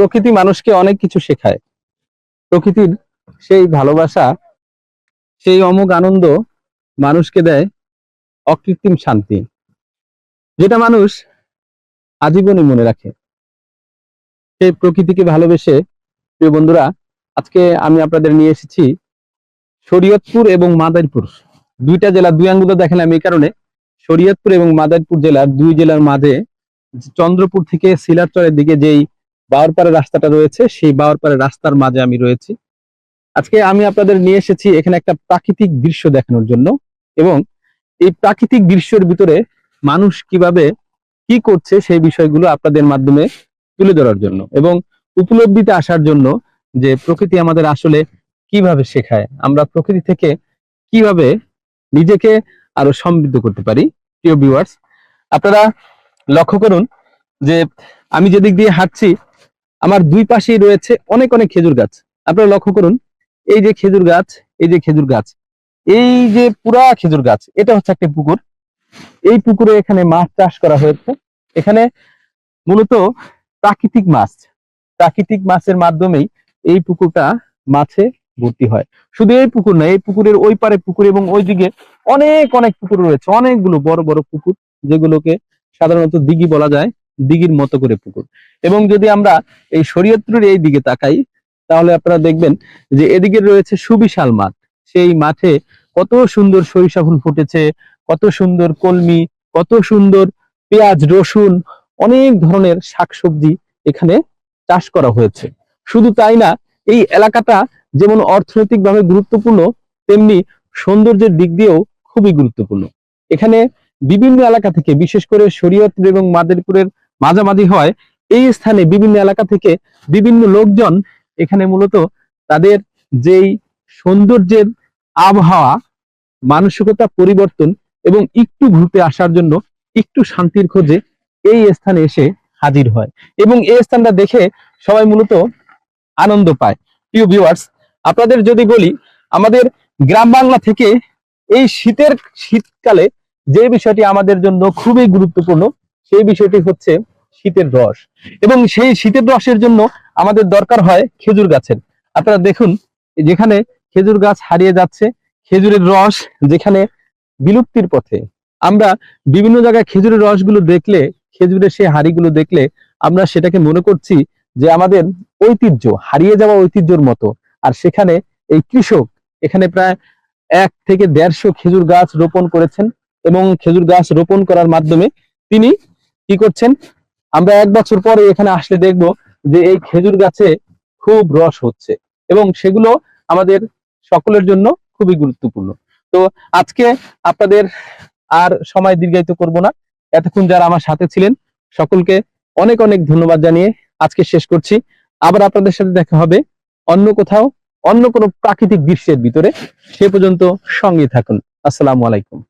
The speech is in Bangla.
প্রকৃতি মানুষকে অনেক কিছু শেখায়। প্রকৃতির সেই ভালোবাসা, সেই অমোঘ আনন্দ মানুষকে দেয় অকৃত্রিম শান্তি, যেটা মানুষ আজীবনই মনে রাখে। সেই প্রকৃতিকে ভালোবেসে, প্রিয় বন্ধুরা, আজকে আমি আপনাদের নিয়ে এসেছি শরীয়তপুর এবং মাদারীপুর। দুইটা জেলা, দুই আঙ্গুলো দেখালাম এই কারণে। শরীয়তপুর এবং মাদারীপুর জেলার দুই জেলার মাঝে চন্দ্রপুর থেকে সিলারচরের দিকে যেই বাওয়ারপাড়ের রাস্তাটা রয়েছে, সেই বাওয়ারপাড়ের রাস্তার মাঝে আমি রয়েছি। আজকে আমি আপনাদের নিয়ে এসেছি এখানে একটা প্রাকৃতিক দৃশ্য দেখানোর জন্য এবং এই প্রাকৃতিক দৃশ্যের ভিতরে মানুষ কীভাবে কি করছে সেই বিষয়গুলো আপনাদের মাধ্যমে তুলে ধরার জন্য এবং উপলব্ধিতে আসার জন্য যে প্রকৃতি আমাদের আসলে কীভাবে শেখায়, আমরা প্রকৃতি থেকে কীভাবে নিজেকে আরও সমৃদ্ধ করতে পারি। প্রিয় ভিউয়ার্স আপনারা লক্ষ্য করুন যে আমি যেদিক দিয়ে হাঁটছি আমার দুই পাশেই রয়েছে অনেক অনেক খেজুর গাছ। আপনারা লক্ষ্য করুন, এই যে খেজুর গাছ, এই যে খেজুর গাছ, এই যে পুরা খেজুর গাছ, এটা হচ্ছে একটা পুকুর। এই পুকুরে এখানে মাছ চাষ করা হয়েছে। এখানে মূলত প্রাকৃতিক মাছ, প্রাকৃতিক মাছের মাধ্যমেই এই পুকুরটা মাছে ভর্তি হয়। শুধু এই পুকুর না, এই পুকুরের ওই পারে পুকুর এবং ওই দিকে অনেক অনেক পুকুর রয়েছে। অনেকগুলো বড় বড় পুকুর, যেগুলোকে সাধারণত দিঘি বলা যায়। দিঘির মতো করে পুকুর। এবং যদি আমরা এই শরীয়তপুরের এই দিকে তাকাই, তাহলে আপনারা দেখবেন যে এদিকে রয়েছে সুবিশাল মাঠ। সেই মাঠে কত সুন্দর সরিষা ফুল ফুটেছে, কত সুন্দর কলমি, কত সুন্দর পেঁয়াজ, রসুন, অনেক ধরনের শাকসবজি এখানে চাষ করা হয়েছে। শুধু তাই না, এই এলাকাটা যেমন অর্থনৈতিকভাবে গুরুত্বপূর্ণ, তেমনি সৌন্দর্যের দিক দিয়েও খুবই গুরুত্বপূর্ণ। এখানে বিভিন্ন এলাকা থেকে, বিশেষ করে শরীয়তপুর এবং মাদারীপুরের মাঝামাঝি হয়, এই স্থানে বিভিন্ন এলাকা থেকে বিভিন্ন লোকজন এখানে মূলত তাদের যেই সৌন্দর্যের আবহাওয়া, মানসিকতা পরিবর্তন এবং একটু ঘুরতে আসার জন্য একটু শান্তির খোঁজে এই স্থানে এসে হাজির হয় এবং এই স্থানটা দেখে সবাই মূলত আনন্দ পায়। প্রিয় ভিউয়ার্স আপনাদের যদি বলি, আমাদের গ্রাম বাংলা থেকে এই শীতের শীতকালে যে বিষয়টি আমাদের জন্য খুবই গুরুত্বপূর্ণ, সেই বিষয়টি হচ্ছে শীতের রস। এবং সেই শীতের রসের জন্য আমাদের দরকার হয় খেজুর গাছের। আপনারা দেখুন যেখানে খেজুর গাছ হারিয়ে যাচ্ছে, খেজুরের রস যেখানে বিলুপ্তির পথে। আমরা বিভিন্ন জায়গায় খেজুরের রসগুলো দেখলে, খেজুরের সেই হাড়িগুলো দেখলে আমরা সেটাকে মনে করছি যে আমাদের ঐতিহ্য, হারিয়ে যাওয়া ঐতিহ্যর মতো। আর সেখানে এই কৃষক, এখানে প্রায় এক থেকে দেড়শো খেজুর গাছ রোপণ করেছেন এবং খেজুর গাছ রোপণ করার মাধ্যমে তিনি কি করছেন আমরা এক বছর পরে এখানে আসলে দেখব যে এই খেজুর গাছে খুব রস হচ্ছে এবং সেগুলো আমাদের সকলের জন্য খুবই গুরুত্বপূর্ণ। তো আজকে আপনাদের আর সময় দীর্ঘায়িত করব না। এতক্ষণ যারা আমার সাথে ছিলেন, সকলকে অনেক অনেক ধন্যবাদ জানিয়ে আজকে শেষ করছি। আবার আপনাদের সাথে দেখা হবে অন্য কোথাও, অন্য কোনো প্রাকৃতিক দৃশ্যের ভিতরে। সে পর্যন্ত সঙ্গে থাকুন। আসসালামু আলাইকুম।